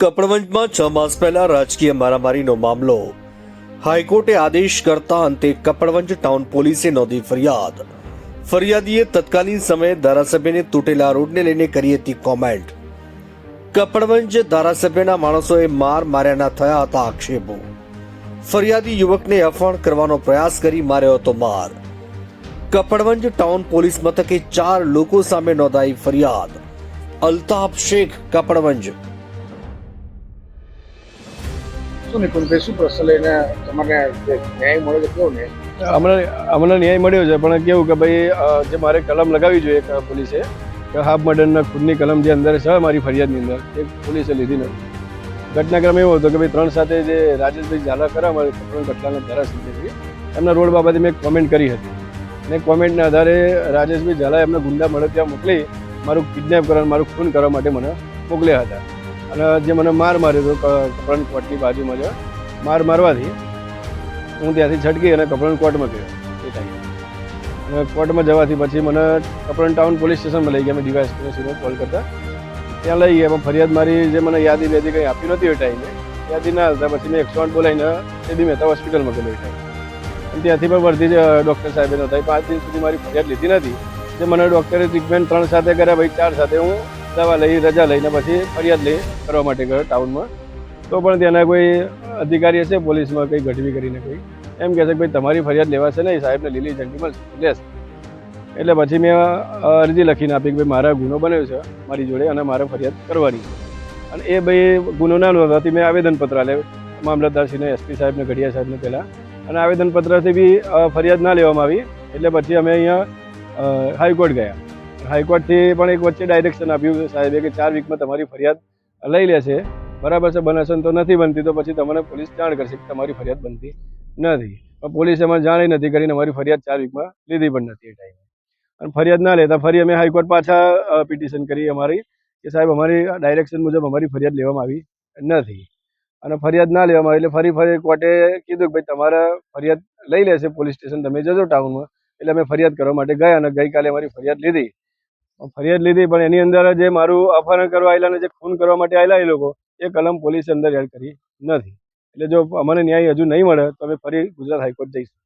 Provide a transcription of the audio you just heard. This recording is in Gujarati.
કપડવંજમાં છ માસ પહેલા રાજકીય મારામારીનો મામલો. હાઈકોર્ટે આદેશ કરતા અંતે કપડવંજ ટાઉન પોલીસે નોંધી ફરિયાદ. ફરિયાદીએ તત્કાલીન સમયે ધારાસભ્યને તૂટેલા રોડને લઈને કરી હતી કોમેન્ટ. કપડવંજ ધારાસભ્યના માણસોએ માર માર્યાના થયા હતા આક્ષેપો. ફરિયાદી યુવકને અપહરણ કરવાનો પ્રયાસ કરી માર્યો હતો માર. કપડવંજ ટાઉન પોલીસ મથકે ચાર લોકો સામે નોંધાઈ ફરિયાદ. અલ્તાફ શેખ, કપડવંજ. શું નિકુંજભાઈ શું પ્રશ્ન લઈને જે ન્યાય મળે છે કેવો ને હમણાં હમણાં ન્યાય મળ્યો છે, પણ કેવું કે ભાઈ જે મારે કલમ લગાવી જોઈએ પોલીસે, કે હાફ મર્ડરના ખુદની કલમ જે અંદર છે મારી ફરિયાદની અંદર, એ પોલીસે લીધી નથી. ઘટનાક્રમ એવો હતો કે ભાઈ, ત્રણ સાથે જે રાજેશભાઈ ઝાલા ખરા અમારે ત્રણ કટલાના ધારાસભ્ય એમના રોડ બાબતે મેં કોમેન્ટ કરી હતી. અને કોમેન્ટના આધારે રાજેશભાઈ ઝાલાએ એમને ગુંડા મળે ત્યાં મોકલી, મારું કિડનેપ કરવા મારું ખૂન કરવા માટે મને મોકલ્યા હતા. અને જે મને માર માર્યો હતો ક- કપડણ કોર્ટની બાજુમાં જ, માર મારવાથી હું ત્યાંથી છટકી અને કપડણ કોર્ટમાં ગયો, એ ટાઈમે અને કોર્ટમાં જવાથી પછી મને કપડણ ટાઉન પોલીસ સ્ટેશનમાં લઈ ગયા. મેં ડીવાય સીધો કોલ કરતા. ત્યાં લઈ ગયા, પણ ફરિયાદ મારી જે મને યાદી બેદી કંઈ આપી નહોતી એ ટાઈમે યાદી ના હતા પછી મેં એકસો આઠ બોલાવીને એ બી મહેતા હોસ્પિટલમાં ગયેલો એ ટાઈમે અને ત્યાંથી પણ વર્ધી જ ડૉક્ટર સાહેબે નહોતા. પાંચ દિન સુધી મારી ફરિયાદ લીધી નથી જે મને ડૉક્ટરે ટ્રીટમેન્ટ ત્રણ સાથે કર્યા, ભાઈ ચાર સાથે હું દવા લઈ, રજા લઈને પછી ફરિયાદ લઈ કરવા માટે ગયો ટાઉનમાં. તો પણ ત્યાંના કોઈ અધિકારી હશે, પોલીસમાં કંઈ ગઢવી કરીને કંઈ? એમ કહે છે કે ભાઈ, તમારી ફરિયાદ લેવાશે નહીં સાહેબને લીલી ઝંડી મળશે લેશે. એટલે પછી મેં અરજી લખીને આપી કે ભાઈ, મારા ગુનો બન્યો છે, મારી જોડે, અને મારે ફરિયાદ કરવાની અને એ ભાઈ, ગુનો ના નોંધવાથી મેં આવેદનપત્ર આલે, મામલતદારશ્રીને, એસપી સાહેબને ઘડિયા સાહેબને પહેલાં. અને આવેદનપત્રથી બી ફરિયાદ ના લેવામાં આવી, એટલે પછી અમે અહીંયા હાઈકોર્ટ ગયા. હાઈકોર્ટથી પણ એક વચ્ચે ડાયરેક્શન આપ્યું સાહેબે કે ચાર વીકમાં તમારી ફરિયાદ લઈ લેશે. બરાબર છે, બનાસન તો નથી બનતી, તો પછી તમને પોલીસ જાણ કરશે કે તમારી ફરિયાદ બનતી નથી. પણ પોલીસે મને જાણ નથી કરીને અમારી ફરિયાદ ચાર વીકમાં લીધી પણ નથી એ ટાઈમે અને ફરિયાદ ના લેતા ફરી અમે હાઈકોર્ટ પાછા પિટિશન કરી અમારી કે સાહેબ અમારી ડાયરેક્શન મુજબ અમારી ફરિયાદ લેવામાં આવી નથી. અને ફરિયાદ ના લેવામાં આવી એટલે ફરી ફરી કોર્ટે કીધું કે ભાઈ તમારા ફરિયાદ લઈ લેશે પોલીસ સ્ટેશન, તમે જજો ટાઉનમાં એટલે અમે ફરિયાદ કરવા માટે ગયા અને ગઈકાલે અમારી ફરિયાદ લીધી. ફરિયાદ લીધી, પણ એની અંદર જે મારું અપહરણ કરવા આવેલા અને જે ખૂન કરવા માટે આવેલા એ લોકો, એ કલમ પોલીસે અંદર એડ કરી નથી. એટલે જો અમને ન્યાય હજુ નહીં મળે, તો અમે ફરી ગુજરાત હાઈકોર્ટ જઈશું.